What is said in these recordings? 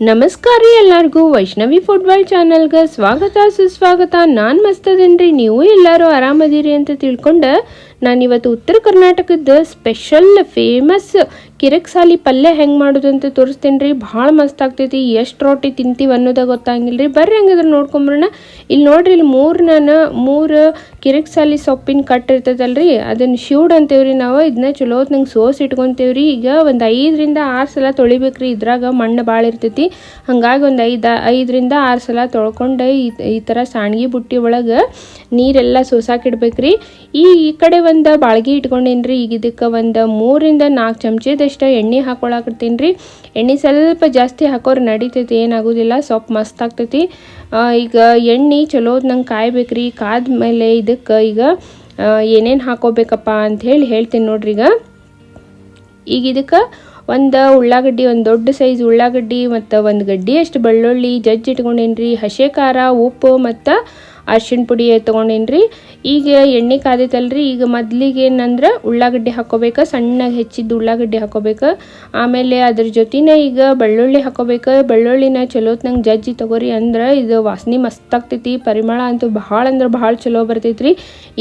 ನಮಸ್ಕಾರ ಎಲ್ಲರಿಗೂ. ವೈಷ್ಣವಿ ಫುಟ್ಬಾಲ್ ಚಾನಲ್ಗೆ ಸ್ವಾಗತ, ಸುಸ್ವಾಗತ. ನಾನು ಮಸ್ತದೇನ್ರಿ, ನೀವು ಎಲ್ಲರೂ ಆರಾಮದಿರಿ ಅಂತ ತಿಳ್ಕೊಂಡು ನಾನು ಇವತ್ತು ಉತ್ತರ ಕರ್ನಾಟಕದ ಸ್ಪೆಷಲ್ ಫೇಮಸ್ ಕಿರಕ್ ಸಾಲಿ ಪಲ್ಯ ಹೆಂಗೆ ಮಾಡೋದು ಅಂತ ತೋರಿಸ್ತೇನೆ ರೀ ಭಾಳ ಮಸ್ತ್ ಆಗ್ತೈತಿ. ಎಷ್ಟು ರೊಟ್ಟಿ ತಿಂತೀವಿ ಅನ್ನೋದ ಗೊತ್ತಾಗಿಲ್ಲ ರೀ ಬರ್ರಿ ಹಂಗಿದ್ರೆ ನೋಡ್ಕೊಂಬರೋಣ. ಇಲ್ಲಿ ನೋಡ್ರಿ ಇಲ್ಲಿ ಮೂರು ನಾನು, ಮೂರು ಕಿರಕ್ ಸಾಲಿ ಸೊಪ್ಪಿನ ಕಟ್ ರೀ ಅದನ್ನು ಶಿವ್ಡ್ ಅಂತೇವ್ರಿ ನಾವು. ಇದನ್ನ ಚಲೋ ನಂಗೆ ಸೋಸ್ ಇಟ್ಕೊಂತೇವ್ರಿ. ಈಗ ಒಂದು ಐದರಿಂದ ಆರು ಸಲ ತೊಳಿಬೇಕ್ರಿ. ಇದ್ರಾಗ ಮಣ್ಣು ಭಾಳ ಇರ್ತೈತಿ. ಹಂಗಾಗಿ ಒಂದು ಐದ, ಐದರಿಂದ ಆರು ಸಲ ತೊಳ್ಕೊಂಡು ಈ ಥರ ಸಾಣ್ಗಿ ಬುಟ್ಟಿ ಒಳಗೆ ನೀರೆಲ್ಲ ಸೋಸಾಕಿಡ್ಬೇಕ್ರಿ. ಈ ಈ ಕಡೆ ಒಂದು ಬಾಳ್ಗಿ ಇಟ್ಕೊಂಡೇನ್ರಿ. ಈಗ ಇದಕ್ಕೆ ಒಂದು ಮೂರಿಂದ ನಾಲ್ಕು ಚಮಚದಷ್ಟು ಎಣ್ಣೆ ಹಾಕೊಳಕತ್ತೀನಿ ರೀ. ಎಣ್ಣೆ ಸ್ವಲ್ಪ ಜಾಸ್ತಿ ಹಾಕೋರು ನಡೀತೈತಿ, ಏನಾಗೋದಿಲ್ಲ, ಸೊಪ್ಪು ಮಸ್ತ್ ಆಗ್ತೈತಿ. ಈಗ ಎಣ್ಣೆ ಚಲೋ ನಂಗೆ ಕಾಯ್ಬೇಕ್ರಿ, ಕಾದ್ಮೇಲೆ ಇದಕ್ಕೆ ಈಗ ಏನೇನು ಹಾಕೋಬೇಕಪ್ಪ ಅಂತ ಹೇಳಿ ಹೇಳ್ತೀನಿ ನೋಡ್ರಿ ಈಗ. ಈಗ ಇದಕ್ಕೆ ಒಂದು ಉಳ್ಳಾಗಡ್ಡಿ, ಒಂದು ದೊಡ್ಡ ಸೈಜ್ ಉಳ್ಳಾಗಡ್ಡಿ ಮತ್ತು ಒಂದು ಗಡ್ಡಿಯಷ್ಟು ಬೆಳ್ಳುಳ್ಳಿ ಜಜ್ಜಿ ಇಟ್ಕೊಂಡೇನ್ರಿ ಹಸೆ ಖಾರ ಉಪ್ಪು ಮತ್ತು ಅರ್ಶಿಣ ಪುಡಿ ತೊಗೊಂಡೇನ್ರಿ? ಈಗ ಎಣ್ಣೆ ಕಾದೈತಲ್ರಿ ಈಗ ಮೊದ್ಲಿಗೆ ಏನಂದ್ರೆ ಉಳ್ಳಾಗಡ್ಡಿ ಹಾಕೋಬೇಕು, ಸಣ್ಣಗೆ ಹೆಚ್ಚಿದ್ದು ಉಳ್ಳಾಗಡ್ಡಿ ಹಾಕೋಬೇಕು. ಆಮೇಲೆ ಅದ್ರ ಜೊತೆನೇ ಈಗ ಬೆಳ್ಳುಳ್ಳಿ ಹಾಕೋಬೇಕು. ಬೆಳ್ಳುಳ್ಳಿನ ಚಲೋತ್ನಂಗೆ ಜಜ್ಜಿ ತೊಗೋರಿ ಅಂದ್ರೆ ಇದು ವಾಸನೆ ಮಸ್ತ್ ಆಗ್ತೈತಿ. ಪರಿಮಳ ಅಂತೂ ಭಾಳ ಅಂದ್ರೆ ಭಾಳ ಚಲೋ ಬರ್ತೈತ್ರಿ.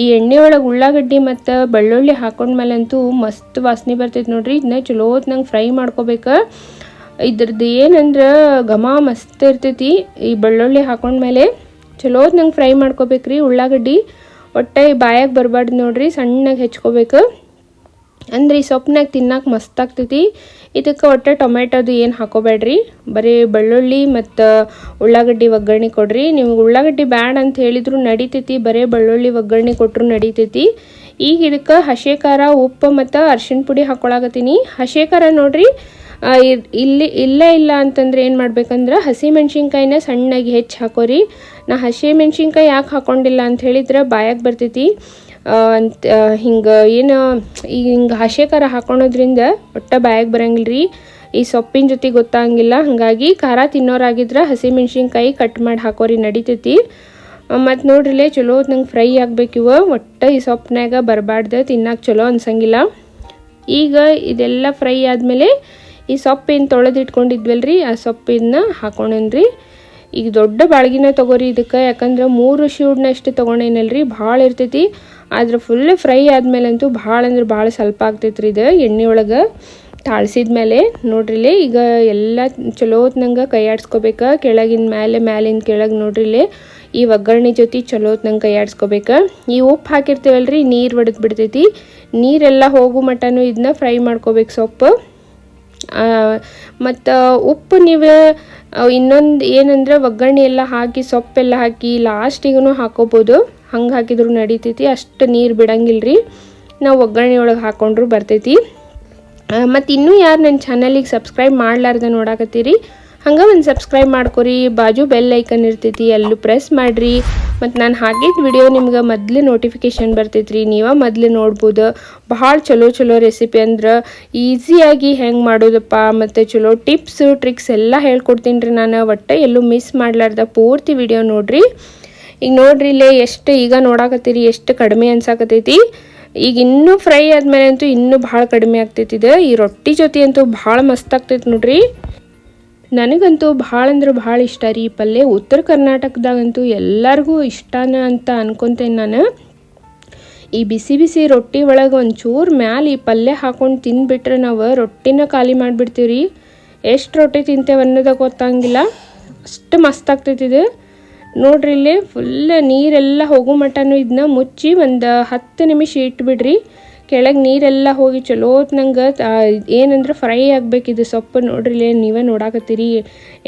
ಈ ಎಣ್ಣೆ ಒಳಗೆ ಉಳ್ಳಾಗಡ್ಡಿ ಮತ್ತು ಬೆಳ್ಳುಳ್ಳಿ ಹಾಕೊಂಡ್ಮೇಲಂತೂ ಮಸ್ತ್ ವಾಸನೆ ಬರ್ತೈತಿ ನೋಡ್ರಿ. ಇದನ್ನ ಚಲೋತ್ನಂಗೆ ಫ್ರೈ ಮಾಡ್ಕೋಬೇಕು. ಇದ್ರದ್ದು ಏನಂದ್ರೆ ಘಮ ಮಸ್ತ್ ಇರ್ತೈತಿ. ಈ ಬೆಳ್ಳುಳ್ಳಿ ಹಾಕೊಂಡ್ಮೇಲೆ ಚಲೋತ್ ನಂಗೆ ಫ್ರೈ ಮಾಡ್ಕೋಬೇಕ್ರಿ. ಉಳ್ಳಾಗಡ್ಡಿ ಒಟ್ಟೆ ಬಾಯಾಗೆ ಬರಬಾರ್ದು ನೋಡ್ರಿ, ಸಣ್ಣಗೆ ಹೆಚ್ಕೋಬೇಕು. ಅಂದ್ರೆ ಈ ಸೊಪ್ಪನಾಗ ತಿನ್ನಕ್ಕೆ ಮಸ್ತ್ ಆಗ್ತೈತಿ. ಇದಕ್ಕೆ ಒಟ್ಟೆ ಟೊಮೆಟೊದು ಏನು ಹಾಕೋಬೇಡ್ರಿ. ಬರೀ ಬೆಳ್ಳುಳ್ಳಿ ಮತ್ತು ಉಳ್ಳಾಗಡ್ಡಿ ಒಗ್ಗರಣೆ ಕೊಡ್ರಿ. ನಿಮ್ಗೆ ಉಳ್ಳಾಗಡ್ಡಿ ಬ್ಯಾಡ ಅಂತ ಹೇಳಿದ್ರು ನಡಿತೈತಿ. ಬರೀ ಬೆಳ್ಳುಳ್ಳಿ ಒಗ್ಗರಣೆ ಕೊಟ್ಟರು ನಡಿತೈತಿ. ಈಗ ಇದಕ್ಕೆ ಹಸೆ ಖಾರ ಉಪ್ಪು ಮತ್ತು ಅರ್ಶಿಣ ಪುಡಿ ಹಾಕೊಳಕತ್ತೀನಿ. ಹಸೆ ಖಾರ ನೋಡ್ರಿ ಇಲ್ಲಿ, ಇಲ್ಲ ಇಲ್ಲ ಅಂತಂದ್ರೆ ಏನು ಮಾಡ್ಬೇಕಂದ್ರೆ ಹಸಿ ಮೆಣಸಿನ್ಕಾಯಿನ ಸಣ್ಣಗೆ ಹೆಚ್ಚಿ ಹಾಕೋರಿ. ನಾ ಹಸಿ ಮೆಣಸಿನ್ಕಾಯಿ ಯಾಕೆ ಹಾಕೊಂಡಿಲ್ಲ ಅಂತ ಹೇಳಿದ್ರೆ ಬಾಯಾಗೆ ಬರ್ತೈತಿ. ಅಂತ ಹಿಂಗೆ ಏನು ಈಗ ಹಿಂಗೆ ಹಸೆ ಖಾರ ಹಾಕೊಳೋದ್ರಿಂದ ಒಟ್ಟ ಬರಂಗಿಲ್ಲ ರೀ ಈ ಸೊಪ್ಪಿನ ಜೊತೆ ಗೊತ್ತಾಗಂಗಿಲ್ಲ ಹಾಗಾಗಿ ಖಾರ ತಿನ್ನೋರಾಗಿದ್ರೆ ಹಸಿ ಮೆಣಸಿನ್ಕಾಯಿ ಕಟ್ ಮಾಡಿ ಹಾಕೋರಿ ನಡಿತೈತಿ. ಮತ್ತು ನೋಡ್ರಿಲೆ ಚಲೋ ನಂಗೆ ಫ್ರೈ ಆಗಬೇಕಿವ ಒಟ್ಟು ಈ ಸೊಪ್ಪಿನಾಗ ಬರಬಾರ್ದು ತಿನ್ನಕ್ಕೆ ಚಲೋ ಅನ್ಸಂಗಿಲ್ಲ. ಈಗ ಇದೆಲ್ಲ ಫ್ರೈ ಆದಮೇಲೆ ಈ ಸೊಪ್ಪೇನು ತೊಳೆದು ಇಟ್ಕೊಂಡಿದ್ವಲ್ರಿ, ಆ ಸೊಪ್ಪಿನ ಹಾಕೊಂಡೇನ್ರಿ ಈಗ ದೊಡ್ಡ ಬಾಳ್ಗಿನ ತೊಗೋರಿ ಇದಕ್ಕೆ, ಯಾಕಂದ್ರೆ ಮೂರು ಶೂಡ್ನಷ್ಟು ತೊಗೊಂಡೇನಲ್ರಿ, ಭಾಳ ಇರ್ತೈತಿ. ಆದ್ರೆ ಫುಲ್ ಫ್ರೈ ಆದಮೇಲಂತೂ ಭಾಳ ಅಂದ್ರೆ ಭಾಳ ಸ್ವಲ್ಪ ಆಗ್ತೈತ್ರಿ ಇದು ಎಣ್ಣೆ ಒಳಗೆ. ತಾಳ್ಸಿದ್ಮೇಲೆ ನೋಡ್ರಿಲೆ ಈಗ ಎಲ್ಲ ಚಲೋತ್ನಂಗೆ ಕೈ ಆಡ್ಸ್ಕೊಬೇಕು. ಕೆಳಗಿನ ಮೇಲೆ ಮ್ಯಾಲಿನ ಕೆಳಗೆ ನೋಡ್ರಿಲೆ ಈ ಒಗ್ಗರಣೆ ಜೊತೆ ಚಲೋತ್ನಂಗೆ ಕೈ ಆಡ್ಸ್ಕೊಬೇಕು. ಈ ಉಪ್ಪು ಹಾಕಿರ್ತೀವಲ್ರಿ, ನೀರು ಒಡೆದು ಬಿಡ್ತೈತಿ. ನೀರೆಲ್ಲ ಹೋಗು ಮಟನೂ ಇದನ್ನ ಫ್ರೈ ಮಾಡ್ಕೋಬೇಕು ಸೊಪ್ಪು. ಮತ್ತು ಉಪ್ಪು ನೀವು ಇನ್ನೊಂದು ಏನಂದ್ರೆ ಒಗ್ಗರಣೆ ಎಲ್ಲ ಹಾಕಿ, ಸೊಪ್ಪೆಲ್ಲ ಹಾಕಿ ಲಾಸ್ಟಿಗೂ ಹಾಕೋಬೋದು. ಹಂಗೆ ಹಾಕಿದ್ರು ನಡಿತೈತಿ. ಅಷ್ಟು ನೀರು ಬಿಡಂಗಿಲ್ರಿ. ನಾವು ಒಗ್ಗರಣೆ ಒಳಗೆ ಹಾಕೊಂಡ್ರು ಬರ್ತೈತಿ. ಮತ್ತು ಇನ್ನೂ ಯಾರು ನನ್ನ ಚಾನಲಿಗೆ ಸಬ್ಸ್ಕ್ರೈಬ್ ಮಾಡಲಾರ್ದೆ ನೋಡಾಕತ್ತೀರಿ. ಹಂಗೆ ಒಂದು ಸಬ್ಸ್ಕ್ರೈಬ್ ಮಾಡ್ಕೊರಿ, ಬಾಜು ಬೆಲ್ ಐಕನ್ ಇರ್ತೈತಿ, ಅಲ್ಲೂ ಪ್ರೆಸ್ ಮಾಡಿರಿ. ಮತ್ತು ನಾನು ಹಾಕಿದ ವಿಡಿಯೋ ನಿಮ್ಗೆ ಮೊದಲೇ ನೋಟಿಫಿಕೇಶನ್ ರೀ ನೀವೇ ಮೊದಲೇ ನೋಡ್ಬೋದು. ಭಾಳ ಚಲೋ ಚಲೋ ರೆಸಿಪಿ ಅಂದ್ರೆ ಈಸಿಯಾಗಿ ಹೆಂಗೆ ಮಾಡೋದಪ್ಪ, ಮತ್ತು ಚಲೋ ಟಿಪ್ಸ್ ಟ್ರಿಕ್ಸ್ ಎಲ್ಲ ಹೇಳ್ಕೊಡ್ತೀನಿ ರೀ ನಾನು. ಒಟ್ಟು ಎಲ್ಲೂ ಮಿಸ್ ಮಾಡ್ಲಾರ್ದ ಪೂರ್ತಿ ವಿಡಿಯೋ ನೋಡಿರಿ. ಈಗ ನೋಡ್ರಿ ಇಲ್ಲೇ ಎಷ್ಟು ಈಗ ನೋಡಾಕತ್ತೀರಿ, ಎಷ್ಟು ಕಡಿಮೆ ಅನ್ಸಾಕತ್ತೈತಿ. ಈಗ ಇನ್ನೂ ಫ್ರೈ ಆದ್ಮೇಲೆ ಅಂತೂ ಇನ್ನೂ ಭಾಳ ಕಡಿಮೆ ಆಗ್ತೈತಿದೆ ಈ ರೊಟ್ಟಿ ಜೊತೆ ಅಂತೂ ಭಾಳ ಮಸ್ತ್ ಆಗ್ತೈತಿ ನೋಡ್ರಿ. ನನಗಂತೂ ಭಾಳ ಅಂದ್ರೆ ಭಾಳ ಇಷ್ಟ ರೀ ಈ ಪಲ್ಯ. ಉತ್ತರ ಕರ್ನಾಟಕದಾಗಂತೂ ಎಲ್ಲರಿಗೂ ಇಷ್ಟನ ಅಂತ ಅನ್ಕೊತೇನೆ ನಾನು. ಈ ಬಿಸಿ ಬಿಸಿ ರೊಟ್ಟಿ ಒಳಗೆ ಒಂಚೂರು ಮ್ಯಾಲೆ ಈ ಪಲ್ಯ ಹಾಕೊಂಡು ತಿಂದ್ಬಿಟ್ರೆ ನಾವು ರೊಟ್ಟಿನ ಖಾಲಿ ಮಾಡಿಬಿಡ್ತೀವಿ ರೀ ಎಷ್ಟು ರೊಟ್ಟಿ ತಿಂತೇವೆ ಅನ್ನೋದಾಗ ಗೊತ್ತಾಗಿಲ್ಲ. ಅಷ್ಟು ಮಸ್ತ್ ಆಗ್ತೈತಿ ಇದು. ನೋಡ್ರಿ ಇಲ್ಲಿ ಫುಲ್ ನೀರೆಲ್ಲ ಹೋಗೋ ಮಟನು ಇದನ್ನ ಮುಚ್ಚಿ ಒಂದು ಹತ್ತು ನಿಮಿಷ ಇಟ್ಬಿಡ್ರಿ. ಕೆಳಗೆ ನೀರೆಲ್ಲ ಹೋಗಿ ಚಲೋತ್ನಂಗೆ ಏನಂದ್ರೆ ಫ್ರೈ ಆಗ್ಬೇಕಿದು ಸೊಪ್ಪು ನೋಡ್ರಿ ನೀವೇ ನೋಡಾಕತ್ತೀರಿ.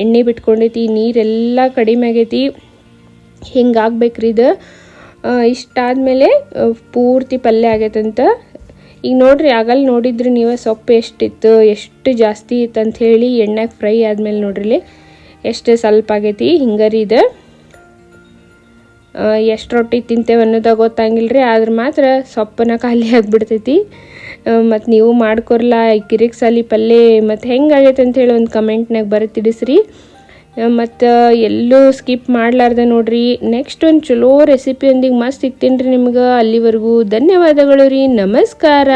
ಎಣ್ಣೆ ಬಿಟ್ಕೊಂಡೈತಿ, ನೀರೆಲ್ಲ ಕಡಿಮೆ ಆಗೈತಿ. ಹಿಂಗಾಗ್ಬೇಕ್ರಿ ಇದು. ಇಷ್ಟಾದಮೇಲೆ ಪೂರ್ತಿ ಪಲ್ಯ ಆಗೈತಂತ. ಈಗ ನೋಡ್ರಿ ಆಗಲ್ಲಿ ನೋಡಿದ್ರಿ ನೀವು ಸೊಪ್ಪು ಎಷ್ಟಿತ್ತು, ಎಷ್ಟು ಜಾಸ್ತಿ ಇತ್ತು ಅಂತ ಹೇಳಿ ಎಣ್ಣೆಗೆ ಫ್ರೈ ಆದ್ಮೇಲೆ ನೋಡ್ರಿ ಎಷ್ಟು ಸ್ವಲ್ಪ ಆಗೈತಿ, ಹಿಂಗರಿ ಇದು. ಎಷ್ಟು ರೊಟ್ಟಿ ತಿಂತೇವೆ ಅನ್ನೋದಾಗ ಗೊತ್ತಾಗಿಲ್ಲ ರೀ ಆದ್ರೆ ಮಾತ್ರ ಸೊಪ್ಪನ ಖಾಲಿ ಆಗಿಬಿಡ್ತೈತಿ. ಮತ್ತು ನೀವು ಮಾಡ್ಕೊರ್ಲ ಕಿರಿಕ್ ಸಾಲಿ ಪಲ್ಯ ಮತ್ತು ಹೆಂಗಾಗೈತೆ ಅಂಥೇಳಿ ಒಂದು ಕಮೆಂಟ್ನಾಗ ಬರತ್ತಿಡಿಸ್ರಿ ಮತ್ತು ಎಲ್ಲೂ ಸ್ಕಿಪ್ ಮಾಡಲಾರ್ದೆ ನೋಡ್ರಿ, ನೆಕ್ಸ್ಟ್ ಒಂದು ಚಲೋ ರೆಸಿಪಿಯೊಂದಿಗೆ ಮಸ್ತ್ ಇಕ್ತೀನಿ ರೀ ನಿಮ್ಗೆ. ಅಲ್ಲಿವರೆಗೂ ಧನ್ಯವಾದಗಳು ರೀ, ನಮಸ್ಕಾರ.